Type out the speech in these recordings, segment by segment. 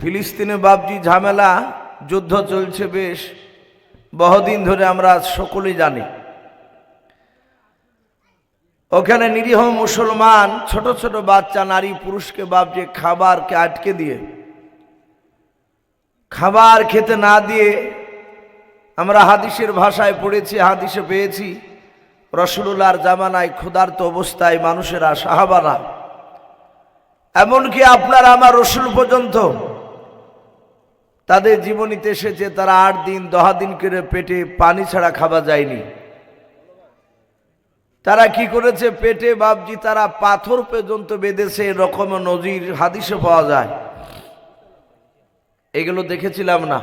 ফিলিস্তিনে বাবজি ঝামেলা, যুদ্ধ চলছে বেশ, বহুদিন ধরে আমরা সকলেই জানি। ওখানে নিরীহ মুসলমান, ছোট ছোট বাচ্চা, নারী, পুরুষকে বাবজি খাবারকে আটকে দিয়ে, খাবার খেতে না দিয়ে আমরা হাদিসের ভাষায় পড়েছি, হাদিসে পেয়েছি রসুল্লাহর জামানায় ক্ষুধার্ত অবস্থায় মানুষেরা, সাহাবারা, এমনকি আপনার আমার রসুল পর্যন্ত তাদের জীবনীতে এসেছে, তারা আট দিন দহা দিন করে পেটে পানি ছাড়া খাওয়া যায়নি। তারা কি করেছে? পেটে বাবজি তারা পাথর পর্যন্ত বেঁধেছে, এরকম নজির হাদিসে পাওয়া যায়। এগুলো দেখেছিলাম না।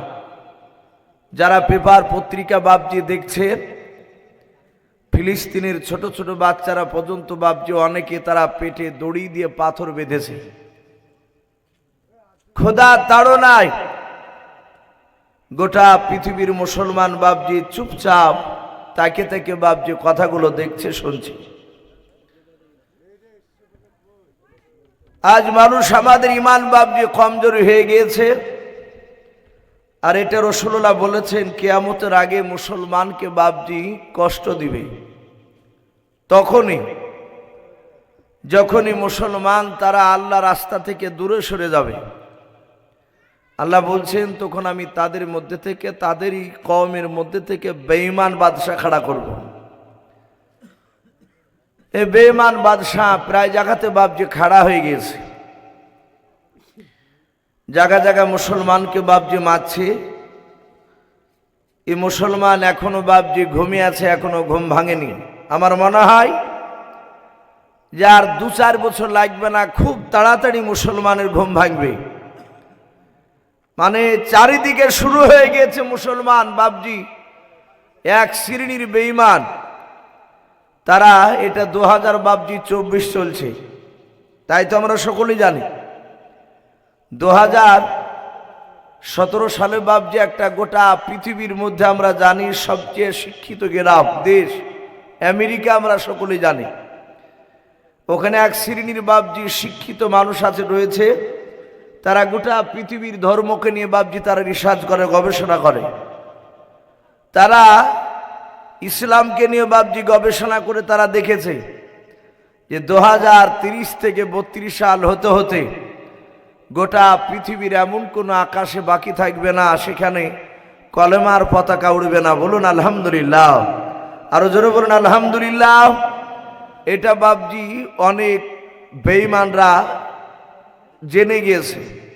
যারা পেপার পত্রিকা বাবজি দেখছে, ফিলিস্তিনের ছোট ছোট বাচ্চারা পর্যন্ত বাবজি অনেকে তারা পেটে দড়ি দিয়ে পাথর বেঁধেছে। খোদা তাড়নায় গোটা পৃথিবীর মুসলমান বাবজি চুপচাপ তাকে তাকে বাবজি কথাগুলো দেখছে, শুনছে। আজ মানুষ আমাদের ইমান বাবজি কমজোরি হয়ে গিয়েছে। আর এটা রসুল্লাহ বলেছেন, কেয়ামতের আগে মুসলমানকে বাবজি কষ্ট দিবে। তখনই, যখনই মুসলমান তারা আল্লাহ রাস্তা থেকে দূরে সরে যাবে। আল্লাহ বলছেন, তখন আমি তাদের মধ্যে থেকে, তাদেরই কমের মধ্যে থেকে বেঈমান বাদশাহ খাড়া করব। এ বেঈমান বাদশাহ প্রায় জায়গাতে বাবজি খাড়া হয়ে গিয়েছে। জায়গা জায়গা মুসলমানকে বাবজি মারছে। এই মুসলমান এখনও বাবজি ঘুমিয়ে আছে, এখনও ঘুম ভাঙেনি। আমার মনে হয় যে আর দু চার বছর লাগবে না, খুব তাড়াতাড়ি মুসলমানের ঘুম ভাঙবে। মানে চারিদিকে শুরু হয়ে গিয়েছে মুসলমান বাবজি এক শ্রেণির বেঈমান। তারা এটা দু হাজার বাবজি চব্বিশ চলছে। তাই তো আমরা সকলেই জানি। দু হাজার সতেরো সালে বাবজি একটা গোটা পৃথিবীর মধ্যে আমরা জানি সবচেয়ে শিক্ষিত গেরাম দেশ। আমেরিকা আমরা সকলেই জানি। ওখানে এক শ্রেণির বাবজি শিক্ষিত মানুষ আছে রয়েছে। তারা গোটা পৃথিবীর ধর্মকে নিয়ে বাবজি তারা রিসার্চ করে, গবেষণা করে। তারা ইসলামকে নিয়ে বাবজি গবেষণা করে তারা দেখেছে যে দু থেকে বত্রিশ সাল হতে হতে গোটা পৃথিবীর এমন কোনো আকাশে বাকি থাকবে না, সেখানে কলেমার পতাকা উড়বে না। বলুন, আলহামদুলিল্লাহ। আরও জোরে বলুন, আলহামদুলিল্লাহ। এটা বাবজি অনেক বেঈমানরা জেনে গিয়েছে।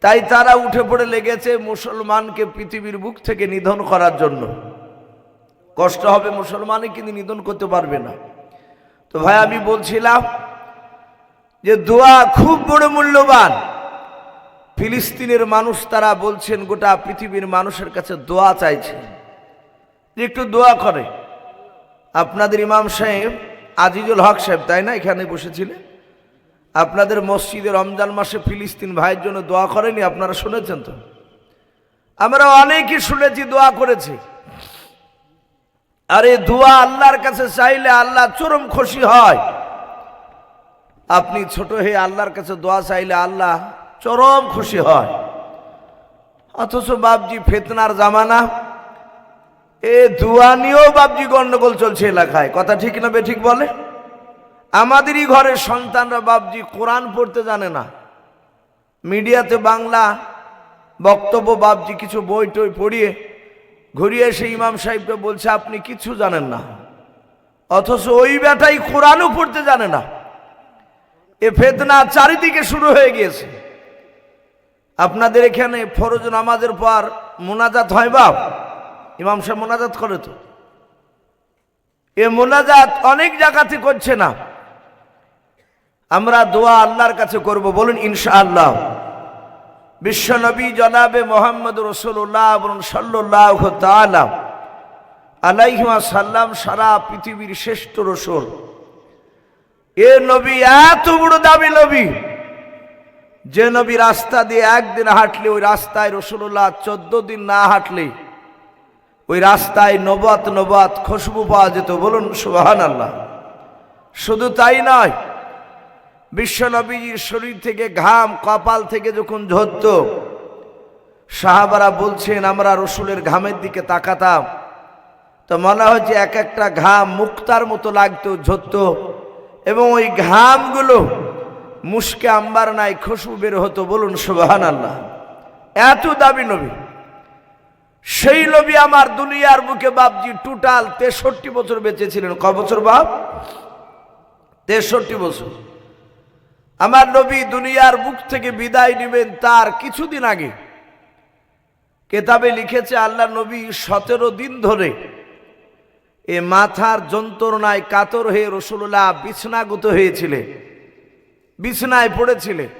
তাই তারা উঠে পড়ে লেগেছে মুসলমানকে পৃথিবীর বুক থেকে নিধন করার জন্য। কষ্ট হবে মুসলমানে কিন্তু নিধন করতে পারবে না। তো ভাই, আমি বলছিলাম যে দোয়া খুব বড় মূল্যবান। ফিলিস্তিনের মানুষ তারা বলছেন গোটা পৃথিবীর মানুষের কাছে দোয়া চাইছে। যে একটু দোয়া করে। আপনাদের ইমাম সাহেব, আজিজুল হক সাহেব, তাই না? এখানে বসেছিলেন। আপনাদের মসজিদে রমজান মাসে ফিলিস্তিন ভাইয়ের জন্য দোয়া করেনি, আপনারা শুনেছেন তো? আমরা অনেকই শুনেছি, দোয়া করেছি। আরে দোয়া আল্লাহর কাছে চাইলে আল্লাহ চরম খুশি হয়। আপনি ছোট হয়ে আল্লাহর কাছে দোয়া চাইলে আল্লাহ চরম খুশি হয়। অথচ বাবজি ফেতনার জামানা। এ দোয়া নিয়েও বাবজি গন্ডগোল চলছে এলাকায়। কথা ঠিক না বে ঠিক বলে? আমাদেরই ঘরের সন্তানরা বাবজি কোরআন পড়তে জানে না। মিডিয়াতে বাংলা বক্তব্য বাবজি কিছু বই টই পড়িয়ে ঘুরিয়ে এসে ইমাম সাহেবকে বলছে, আপনি কিছু জানেন না। অথচ ওই বেটাই কোরআনও পড়তে জানে না। এ ফেতনা চারিদিকে শুরু হয়ে গিয়েছে। আপনাদের এখানে ফরজ নামাজের পর মোনাজাত হয় বাপ? ইমাম সাহেব মোনাজাত করে তো। এ মোনাজাত অনেক জায়গাতে করছে না। আমরা দোয়া আল্লাহর কাছে করব, বলুন ইনশাআল্লাহ। বিশ্বনবী জনাবে মোহাম্মদ রসুল্লাহ বলুন সাল্লাহ তালাম আলাইহিমা সাল্লাম সারা পৃথিবীর শ্রেষ্ঠ রসুল। এ নবী এত বড় দাবি নবী। যে নবী রাস্তা দিয়ে একদিন হাঁটলে, ওই রাস্তায় রসুল্লাহ চোদ্দ দিন না হাঁটলে, ওই রাস্তায় নবাত নবাত খুশবু পাওয়া যেত, বলুন সুবাহান আল্লাহ শুধু তাই নয় বিশ্বনবীজির শরীর থেকে ঘাম কপাল থেকে যখন ঝরত, সাহাবারা বলছেন, আমরা রসুলের ঘামের দিকে তাকাতাম। তো মনে যে এক একটা ঘাম মুক্তার মতো লাগতো, ঝরত, এবং ওই ঘামগুলো মুশকে আম্বার নাই খুশবু বের হতো। বলুন সুবাহান আল্লাহ এত দাবি নবী। সেই নবী আমার দুনিয়ার বুকে বাপজি টোটাল তেষট্টি বছর বেঁচে ছিলেন। ক বছর বাপ? তেষট্টি বছর। আমার নবী দুনিয়ার বুক থেকে বিদায় নেবেন তার কিছুদিন আগে। কেতাবে লিখেছে, আল্লাহ নবী সতেরো দিন ধরে এ মাথার যন্ত্রণায় কাতর হয়ে রসুল্লাহ বিছনাগত হয়েছিলেন। বিছনায় পড়েছিলেন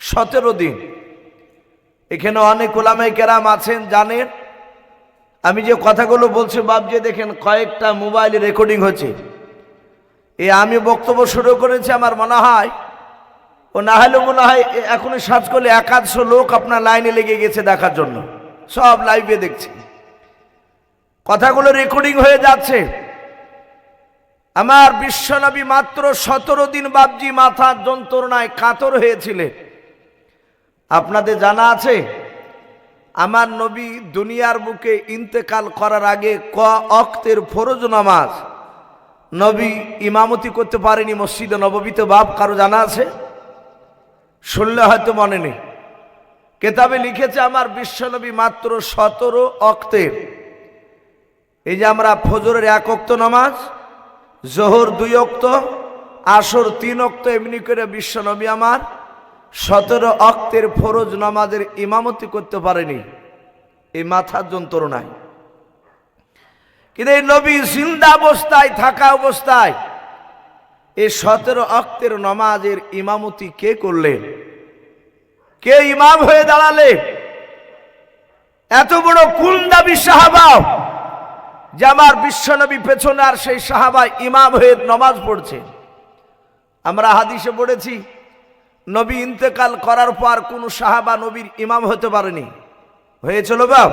সতেরো দিন। এখানে অনেক ওলামাই কেরাম আছেন, জানেন? আমি যে কথাগুলো বলছি বাবজি দেখেন কয়েকটা মোবাইল রেকর্ডিং হচ্ছে। এ আমি বক্তব্য শুরু করেছি, আমার মনে হয় ও না হলে মনে হয় এখনই সার্চ করলে একাদশো লোক আপনার লাইনে লেগে গেছে দেখার জন্য। সব লাইভে দেখছি। কথাগুলো রেকর্ডিং হয়ে যাচ্ছে। আমার বিশ্বনবী মাত্র সতেরো দিন বাবজি মাথার যন্ত্রণায় কাতর হয়েছিলেন আপনাদের জানা আছে, আমার নবী দুনিয়ার বুকে ইন্তেকাল করার আগে ক অক্তের ফরজ নামাজ নবী ইমামতি করতে পারেনি মসজিদে নববীতে, বাপ কারও জানা আছে? শুনলে হয়তো মনে নেই। কেতাবে লিখেছে আমার বিশ্বনবী মাত্র সতেরো অক্তের এই যে আমরা ফজরের এক অক্ত নামাজ, জোহর দুই অক্ত, আসর তিন অক্ত, এমনি করে বিশ্বনবী আমার সতেরো অক্তের ফরজ নামাজের ইমামতি করতে পারেনি। এই মাথার যন্ত্রণায়। কিন্তু এই নবী জিন্দা অবস্থায়, থাকা অবস্থায় এই সতেরো অক্তের নমাজের ইমামতি কে করলেন কে ইমাম হয়ে দাঁড়ালে? এত বড় কুল দাবি সাহাবা, যে আমার বিশ্বনবী পেছনে আর সেই সাহাবা ইমাম হয়ে নমাজ পড়ছে। আমরা হাদিসে পড়েছি, নবী ইন্তেকাল করার পর কোন সাহাবা নবীর ইমাম হতে পারেনি। হয়েছিল বাপ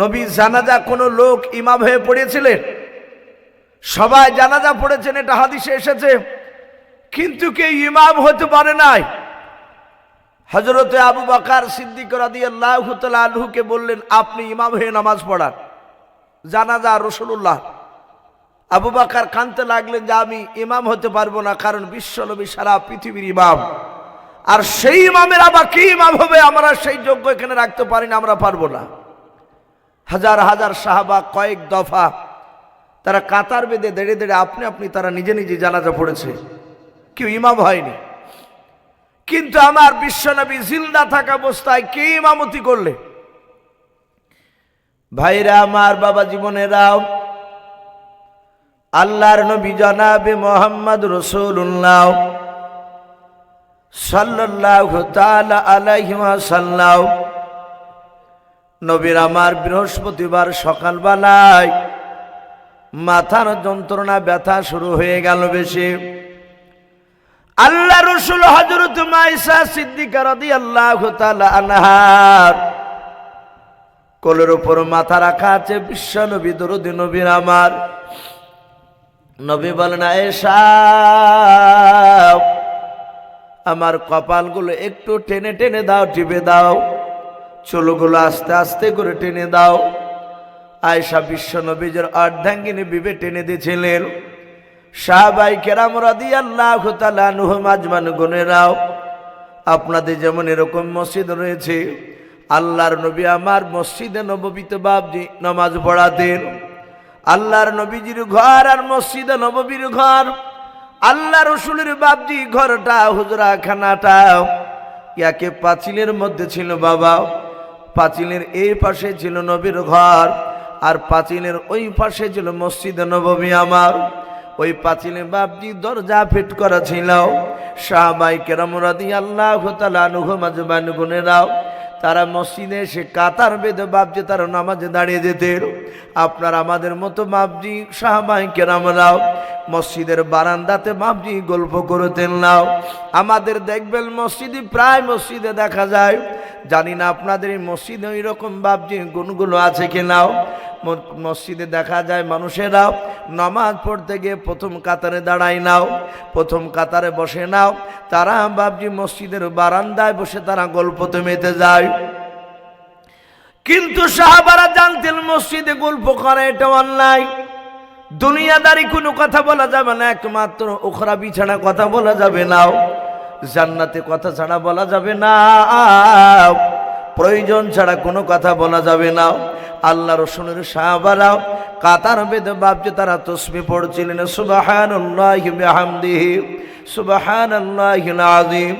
নবী জানাজা কোনো লোক ইমাম হয়ে পড়েছিলেন? সবাই জানাজা পড়েছেন, এটা হাদিসে এসেছে। কিন্তু কে ইমাম হতে পারে নাই। হজরতে আবু বাকার সিদ্দিক রাদি আল্লাহ আলহুকে বললেন, আপনি ইমাম হয়ে নামাজ পড়ান। জানাজা রসুল্লাহ আবু বাকার কানতে লাগলেন যে আমি ইমাম হতে পারব না, কারণ বিশ্বনবী সারা পৃথিবীর ইমাম। আর সেই ইমামের আবার কি ইমাম হবে, আমরা সেই যোগ্য এখানে রাখতে পারি না, আমরা পারব না। হাজার হাজার সাহাবা কয়েক দফা তারা কাতার বেঁধে দেড়ে দেড়ে আপনি আপনি তারা নিজে নিজে জানাজা পড়েছে। কেউ ইমাম হয়নি। কিন্তু আমার বিশ্বনবী জিন্দা থাকা অবস্থায় কে ইমামতি করলে? ভাইরা, আমার বাবা জীবনেরাও আল্লাহর নবী জনাবে মোহাম্মদ রসুল্লাহ সাল্লাহ নবীর আমার বৃহস্পতিবার সকালবেলায় মাথার যন্ত্রণা, ব্যথা শুরু হয়ে গেল বেশি। আল্লাহ রসুল হজরত মাইসা সিদ্দিকা রাদিয়াল্লাহু তাআলা আনহার কোলের উপর মাথা রাখা আছে, বিশ্ব নবী, দরুদি নবীর আমার। নবী বলেন এসা আমার কপালগুলো একটু টেনে টেনে দাও, টিপে দাও। চুলগুলো আস্তে আস্তে করে টেনে দাও। আয়সা বিশ্ব নবীজের অর্ধাঙ্গিনী বিবে টেনে দিয়েছিলেন। সাহাবাই কেরাম রাদি আল্লাহ মাজমান গুনেরাও আপনাদের যেমন এরকম মসজিদ রয়েছে, আল্লাহর নবী আমার মসজিদে নববীতে বাবজি নামাজ পড়াতেন। আল্লাহর নবীজির ঘর আর মসজিদে নববীর ঘর আল্লাহ রসুলের বাবজি ঘরটা হুজরা খানাটা ইয়াকে পাঁচিলের মধ্যে ছিল বাবা, পাঁচিলের এই পাশে ছিল নবীর ঘর। আর পাঁচিলের ওই পাশে ছিল মসজিদে নবমী আমার। ওই পাঁচিলে বাপজি দরজা ফিট করা ছিল। সাহাবাই কেরাম রাদি আল্লাহ তালানুহ মাজবান গুনেরাও তারা মসজিদে এসে কাতার বেঁধে বাপজি তারা নামাজে দাঁড়িয়ে যেতেন আপনার আমাদের মতো বাপজি, সাহাবাই কেরামরাও মসজিদের বারান্দাতে বাপজি গল্প করতেন নাও আমাদের দেখবেন মসজিদে প্রায় মসজিদে দেখা যায়। জানি না আপনাদের এই মসজিদে ওই রকম বাপজি গুণগুলো আছে কি নাও মসজিদে দেখা যায় মানুষেরা নামাজ পড়তে গিয়ে প্রথম কাতারে দাঁড়ায় নাও, প্রথম কাতারে বসে নাও। তারা বাবজি মসজিদের বারান্দায় বসে তারা গল্পতে মেতে যায়। কিন্তু সাহাবারা জানতেন মসজিদে গল্প করে এটা অন্যায়। দুনিয়াদারি কোনো কথা বলা যাবে না, একমাত্র ওখরা বিছানা কথা বলা যাবে না। জান্নাতে কথা ছাড়া বলা যাবে না। প্রয়োজন ছাড়া কোনো কথা বলা যাবে না। আল্লাহ রসুনের সাহাবারাও কাতার বেদে ভাবছে, তারা তসমি পড়ছিলেন সুবাহান সুবাহান আজিম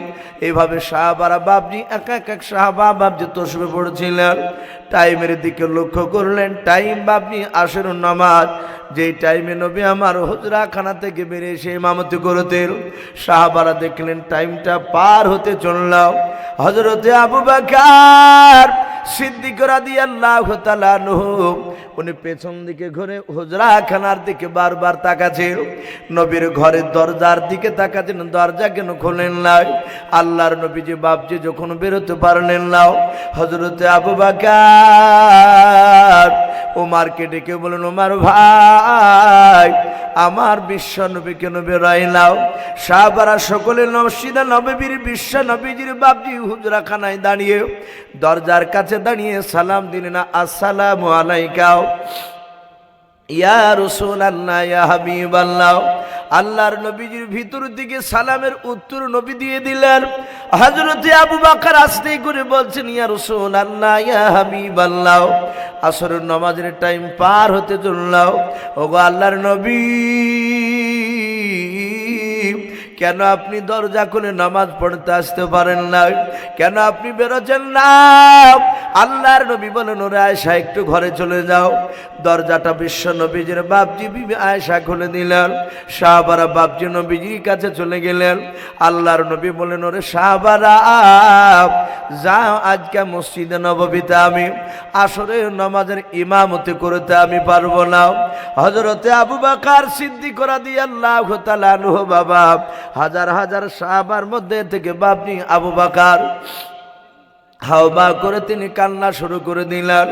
এইভাবে সাহাবারা বাবজি, এক এক এক সাহাবা বাবজি তসবি পড়েছিলেন। টাইমের দিকে লক্ষ্য করলেন, টাইম বাবজি আসর নামাজ। যেই টাইমে নবী আমার হুজরা খানা থেকে বেরিয়ে এসে ইমামতি করতেন সাহাবারা দেখলেন টাইমটা পার হতে চললাম। হজরতে আবু বাকার সিদ্দিক রাদিয়াল্লাহু তাআলা আনহু উনি পেছন দিকে ঘুরে হুজরা খানার দিকে বারবার তাকাচ্ছেন। নবীর ঘরের দরজার দিকে তাকাচ্ছেন, দরজা কেন খোলেন নাই আল্লাহর নবীজি বাপজি যখন বেরোতে পারলেন নাও হজরতে আবু বাকার ওমারকে ডেকে বলেন ওমার ভাই, আমার বিশ্ব নবী কেন বেরোয় নাও সাহাবারা সকলে নবসিদা নবীর বিশ্ব নবীজির বাপজি হুজরা খানায় দাঁড়িয়ে দরজার কাছে দাঁড়িয়ে সালাম দিলেন, আসসালামু আলাইকাও ইয়া আল্লাহর নবীজির ভিতর দিকে সালামের উত্তর নবী দিয়ে দিলেন। হজরতে আবু বাকার আসতেই করে বলছেন, ইয়া রসুল আল্লাহ ইয়া হাবিব আল্লাহ আসরের নমাজের টাইম পার হতে চললাম ওগো আল্লাহর নবী। কেন আপনি দরজা খুলে নামাজ পড়তে আসতে পারেন না? কেন আপনি বেরোচ্ছেন না? আল্লাহর নবী বলেন, ওরে আয়সা একটু ঘরে চলে যাও। দরজাটা বিশ্ব নবীজির বাপজি বিবি আয়সা খুলে দিলেন। শাহবারা বাপজি নবীজির কাছে চলে গেলেন। আল্লাহর নবী বলেন, ওরে শাহবারা যাও, আজকে মসজিদে নববীতে আমি আসরে নামাজের ইমামতি করতে আমি পারব না। হজরতে আবু বাকার সিদ্ধি করা দিয়ে আল্লাহ বাবা হাজার হাজার সাহাবার মধ্যে থেকে বাপনি আবু বাকার হাওবা করে তিনি কান্না শুরু করে দিলেন।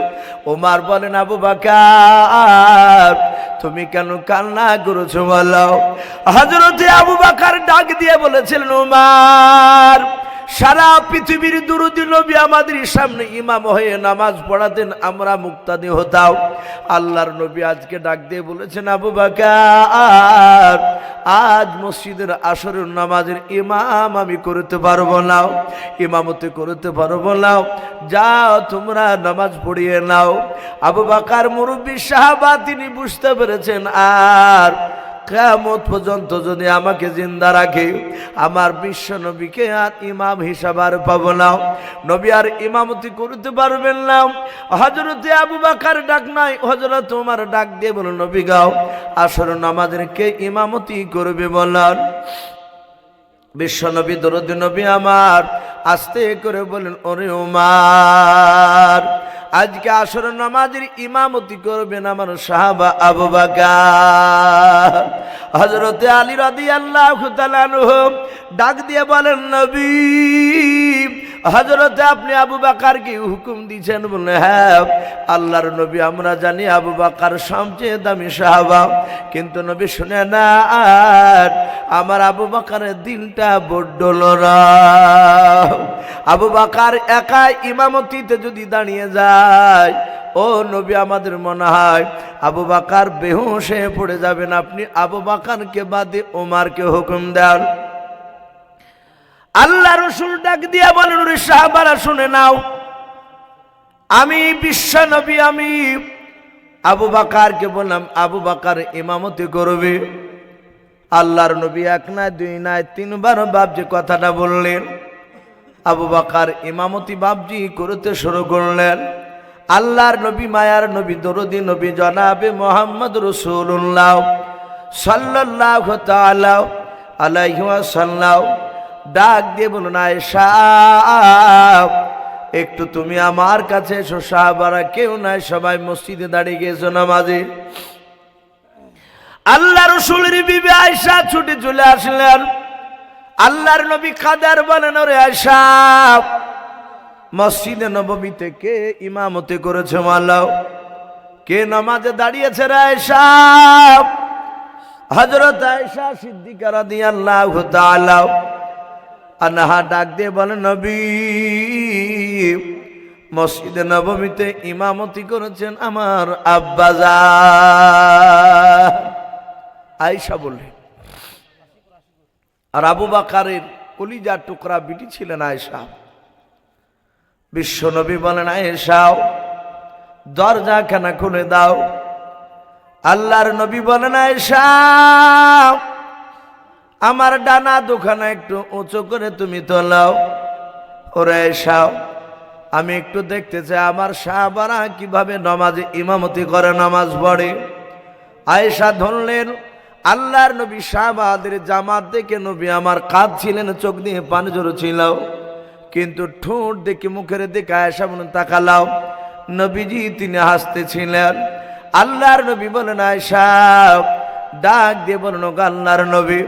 ওমার বলেন, আবু বাকার, তুমি কেন কান্না করেছ বলো? হজরতে আবু বাকার ডাক দিয়ে বলেছিলেন ওমার সারা পৃথিবীর দুরুদি নবী আমাদের সামনে ইমাম হয়ে নামাজ পড়াতেন, আমরা মুক্তাদি হতাম। আল্লাহর নবী আজকে ডাক দিয়ে বলেছেন, আবু বাকার, আজ মসজিদের আসরের নামাজের ইমাম আমি করতে পারব না। ইমামতি করতে পারব না। যাও, তোমরা নামাজ পড়িয়ে নাও। আবু বাকার মুরব্বী সাহাবা, তিনি বুঝতে পেরেছেন, আর কেমত পর্যন্ত যদি আমাকে জিন্দা রাখে, আমার বিশ্ব নবীকে আর ইমাম হিসাব আর পাবো না। নবী আর ইমামতি করতে পারবেন না। হজরতে আবু বাকার ডাক নাই হজরত তোমার ডাক দিয়ে বলো নবী গাও, আসর নামাজের কে ইমামতি করবে বলার? বিশ্ব নবী, দরদি নবী আমার আস্তে করে বলেন ওরে উমার আজকে আসর নামাজের ইমামতি করবেন আমার সাহাবা আবু বাকার। হজরতে আলী রাদি আল্লাহ ডাক দিয়ে বলেন, নবী হজরতে আপনি আবু বাকারকে হুকুম দিয়েছেন বলে হ্যাঁ আল্লাহর নবী, আমরা জানি আবু বাকার সবচেয়ে দামি সাহাবা। কিন্তু নবী শুনে, না, আর আমার আবু বাকারের দিলটা বড্ড আবু বাকার একাই ইমামতিতে যদি দাঁড়িয়ে যায়, ও নবী আমাদের মনে হয়, আবু বাকার বেহুশ পড়ে যাবেন। আপনি আবু বাকারকে বাদে ওমারকে হুকুম দেন। আল্লাহ রসুল ডাক দিয়া বলেন রে সাহাবারা, শুনে নাও। আমি বিশ্ব নবী, আমি আবু বাকারকে বললাম, আবু বাকার ইমামতি করবে? আল্লাহর নবী এক নাই, দুই নাই, তিনবার বাবজি কথাটা বললেন। আবু বাকার ইমামতি বাবজি করতে শুরু করলেন। আল্লাহর নবী, মায়ার নবী, দরদি নবী, জনাবে মোহাম্মদ রসুল্লাহ সাল্লাহ তাআলা আলাইহি ওয়াসাল্লাম। ডাক দিয়ে বলুন, আয়েশা, একটু তুমি আমার কাছে এসো, সাহাবারা কেউ নাই, সবাই মসজিদে দাঁড়িয়ে গিয়েছো নামাজে। আল্লাহ রসুলের বিবি আয়সা ছুটে চলে আসলেন। আল্লাহর নবী কাদার বলেন, ওরে আয়সা মসজিদে নবমীতে কে ইমামতি করেছে মালাও কে নামাজে দাঁড়িয়েছে রে আয়েশা? হজরত আয়েশা সিদ্দিকা রাদিয়াল্লাহু তাআলা আনহা ডাক দিয়ে বলে, নবী, মসজিদে নবমীতে ইমামতি করেছেন আমার আব্বাজা আয়েশা বললেন আর আবু বাকারের কলিজার টুকরা বিটি ছিলেন আয়েশা। বিশ্বনবী বলেন আয়েশাও দরজা খানা খুলে দাও। আল্লাহর নবী বলেন, আয়েশা আমার ডানা দুখানা একটু উঁচু করে তুমি তোলাও। ওরে আয়েশাও আমি একটু দেখতে চাই আমার সাহাবারা কীভাবে নমাজে ইমামতি করে, নামাজ পড়ে। আয়েশা ধরলেন, আল্লাহর নবী শাহবাদের জামাত দেখে নবী আমার কাঁদ ছিলেন, চোখ দিয়ে পানি ছিল কিন্তু ঠোঁট দেখে মুখের দিকে আয়েশা মনে তাকালাও। নবীজি তিনি হাসতেছিলেন। আল্লাহর নবী বলেন আয়েশা, ডাক দিয়ে বলেন "ওগো আল্লাহর নবী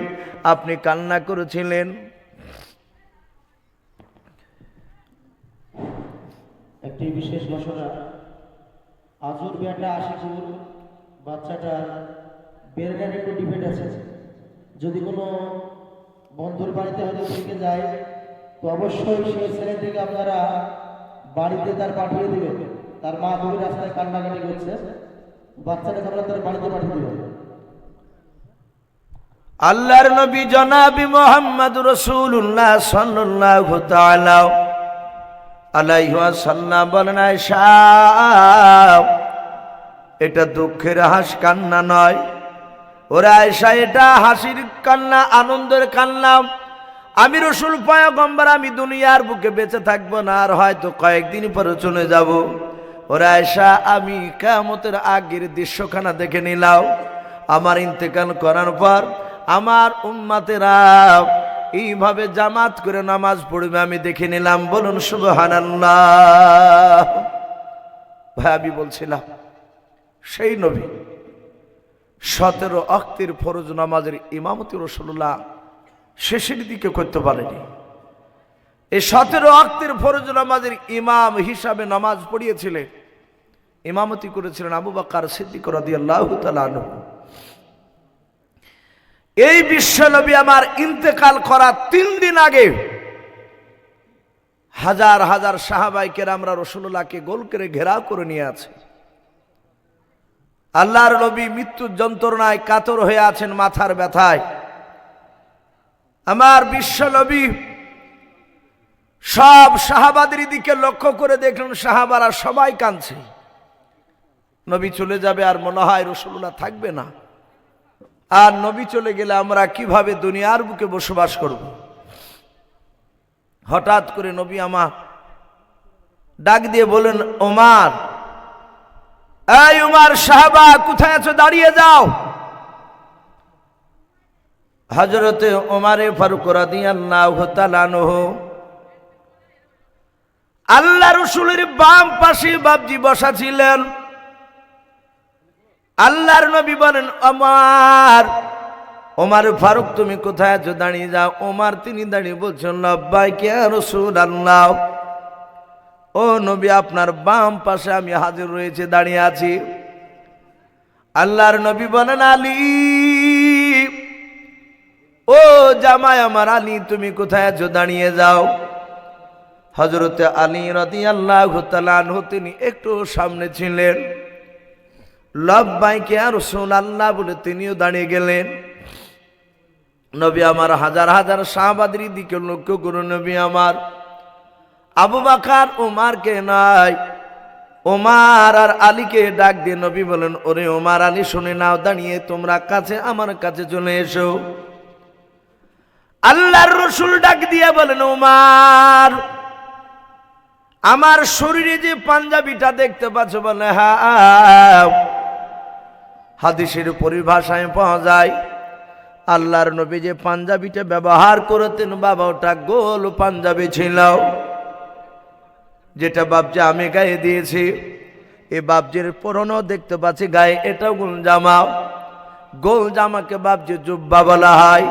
আপনি কান্না করেছিলেন? একটি বিশেষ ঘোষণা, আজুর বেটা আশিকুর বাচ্চাটা বেরগান একটু ডিপেন্ড আছে। যদি কোনো বন্ধুর বাড়িতে হয়তো থেকে যায়, তো অবশ্যই সেই ছেলেটিকে আপনারা বাড়িতে তার পাঠিয়ে দেবেন। তার মা গভীর রাস্তায় কান্নাকাটি করছে। বাচ্চাটাকে আপনারা তার বাড়িতে পাঠিয়ে দেবেন। আল্লাহর নবী জনাবি মোহাম্মদ রসুল্লাহ আলাইহি ওয়াসাল্লাম বলেন এটা দুঃখের হাস কান্না নয়। ওরা আয়েশা, এটা হাসির কান্না, আনন্দের কান্না। আমি রসুল, পয়গম্বর, আমি দুনিয়ার বুকে বেঁচে থাকব না, আর হয়তো কয়েকদিন পরে চলে যাব। ওরা আয়েশা, আমি কেমতের আগের দৃশ্যখানা দেখে নিলাম। আমার ইন্তেকাল করার পর আমার উম্মাতেরা এইভাবে জামাত করে নামাজ পড়বে, আমি দেখে নিলাম, বলুন সুবহানাল্লাহ। ভাই, আমি বলছিলাম, সেই নবী সতেরো অক্তির ফরজ নামাজের ইমামতি রসুল্লাহ শেষের দিকে করতে পারেনি। এই সতেরো অক্তির ফরজ নামাজের ইমাম হিসাবে নামাজ পড়িয়েছিলেন, ইমামতি করেছিলেন আবু বাক্কার সিদ্দিক রাদিয়াল্লাহু তাআলা আনহু। এই বিশ্বনবী আমার ইন্তেকাল করা তিন দিন আগে হাজার হাজার সাহাবাইকের আমরা রসুল্লাহকে গোল করে ঘেরাও করে নিয়ে আছি। আল্লাহর নবী মৃত্যুর যন্ত্রণায় কাতর হয়ে আছেন মাথার ব্যথায়। আমার বিশ্ব নবী সব সাহাবাদের দিকে লক্ষ্য করে দেখলেন সাহাবারা সবাই কাঁদছে। নবী চলে যাবে আর মনে হয় রসুল্লাহ থাকবে না। আর নবী চলে গেলে আমরা কীভাবে দুনিয়ার বুকে বসবাস করব? হঠাৎ করে নবী আমার ডাক দিয়ে বলেন ওমার, এই উমার সাহাবা, কোথায় আছো? দাঁড়িয়ে যাও। হজরতে ওমারে ফারুক রাদিয়াল্লাহু আল্লাহ রসুলের বাম পাশে বাবজি বসা ছিলেন। আল্লাহর নবী বলেন আমার ওমার ফারুক, তুমি কোথায় আছো? দাঁড়িয়ে যাও। ওমার, তিনি দাঁড়িয়ে বলছেন লব্বাই কে রসুল আল্লাহ ও নবী, আপনার বাম পাশে আমি হাজির রয়েছে, দাঁড়িয়ে আছি। আল্লাহর নবী বলেন, আলী, ও জামাই আমার আলী, তুমি কোথায় আছো? দাঁড়িয়ে যাও। হজরতে আলী রদি আল্লাহ তিনি একটু সামনে ছিলেন। লব্বাইকে আর রসুল আল্লাহ বলে তিনিও দাঁড়িয়ে গেলেন। নবী আমার হাজার হাজার শাহবাদের দিকে লক্ষ্য করুন নবী আমার, আবু বাকার ওমারকে নাই। ওমার আর আলীকে ডাক দিয়ে নবী বলেন, ওরে ওমার আলী, শুনে নাও, দাঁড়িয়ে তোমরা কাছে, আমার কাছে চলে এসো। আল্লাহর রসুল ডাক দিয়ে বলেন ওমার আমার শরীরে যে পাঞ্জাবিটা দেখতে পাচ্ছ বলে হ্যাঁ হাদিসের পরিভাষায় পাওয়া যায়, আল্লাহর নবী যে পাঞ্জাবিটা ব্যবহার করতেন, বাবা ওটা গোল পাঞ্জাবি ছিল। যেটা বাবজা আমি গায়ে দিয়েছি, এ বাবজির পুরনো দেখতে পাচ্ছি গায়ে এটাও গোল জামা। গোল জামাকে বাবজি জুব্বা বলা হয়।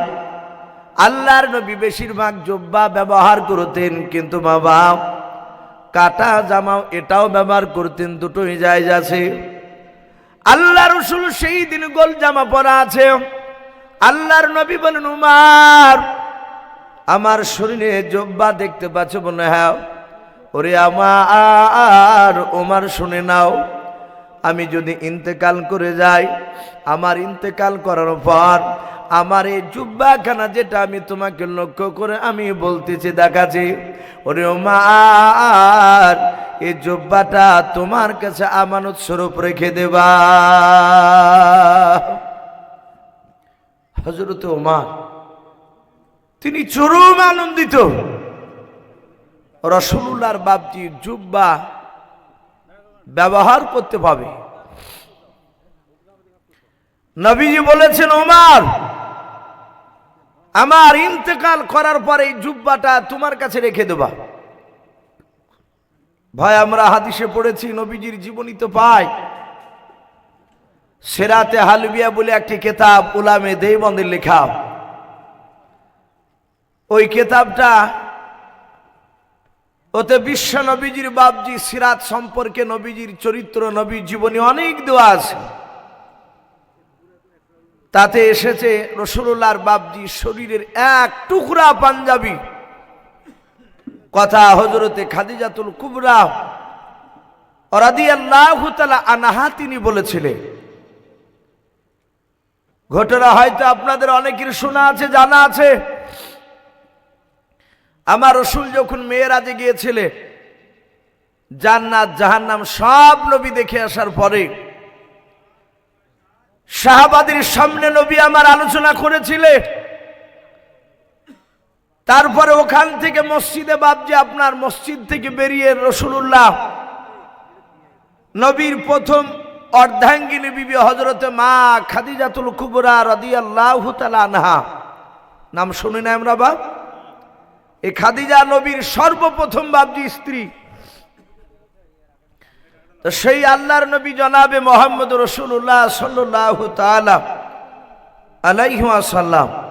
আল্লাহর নবী বেশিরভাগ জুব্বা ব্যবহার করতেন, কিন্তু বাবা কাটা জামাও এটাও ব্যবহার করতেন, দুটোই জায়জ আছে। আল্লাহ রসুল সেই দিন গোল জামা পরা আছে। আল্লাহর নবী বলেন, উমার, আমার শরীরে জব্বা দেখতে পাচ্ছ মনে হ্যাঁ। ওরে আমার ওমার শুনে নাও। আমি যদি ইন্তেকাল করে যাই, আমার ইন্তেকাল করার পর আমার এই জুব্বাখানা যেটা আমি তোমাকে লক্ষ্য করে আমি বলতেছি, দেখাচ্ছি, ওরে ওমার এই জুব্বাটা তোমার কাছে আমানত স্বরূপ রেখে দেবা। হজরত ওমার, তিনি চরম আনন্দিত। রসুল্লার বাপজি জুব্বা ব্যবহার করতে পাবে। নবীজি বলেছেন, ওমার, আমার ইন্তেকাল করার পরে জুব্বাটা তোমার কাছে রেখে দেবা। ভাই, আমরা হাদিসে পড়েছি, নবীজির জীবনী তো পাই। সেরাতে হালবিয়া বলে একটি কেতাব, উলামে দেবন্দের লেখা। ওই কেতাবটা ওতে বিশ্ব নবীজির বাবজি সিরাত সম্পর্কে নবীজির চরিত্র, নবীর জীবনী অনেক দেওয়া আছে। তাতে এসেছে রসুল্লাহর বাবজি শরীরের এক টুকরা পাঞ্জাবি। কথা হজরতে খাদিজাতুল কুবরা অরাদি আল্লাহ আনাহা তিনি বলেছিলেন। ঘটনা হয়তো আপনাদের অনেকের শোনা আছে, জানা আছে। আমার রসুল যখন মেয়েরাজে গিয়েছিলে, জান্নাত, জাহান্নাম সব নবী দেখে আসার পরে শাহাবাদের সামনে নবী আমার আলোচনা করেছিলেন। তারপরে ওখান থেকে মসজিদে বাবজি আপনার মসজিদ থেকে বেরিয়ে রসুল্লাহ নবীর প্রথম অর্ধাঙ্গিনী বিবি হজরতে মা খাদিজাতুল কুবরা রদিয়াল্লাহ আনহা। নাম শুনি না আমরা বাপ? এই খাদিজা নবীর সর্বপ্রথম বাবজি স্ত্রী। তো সেই আল্লাহর নবী জনাবে মোহাম্মদ রসুল্লাহ সাল্লাহ আলাইহাসাল্লাম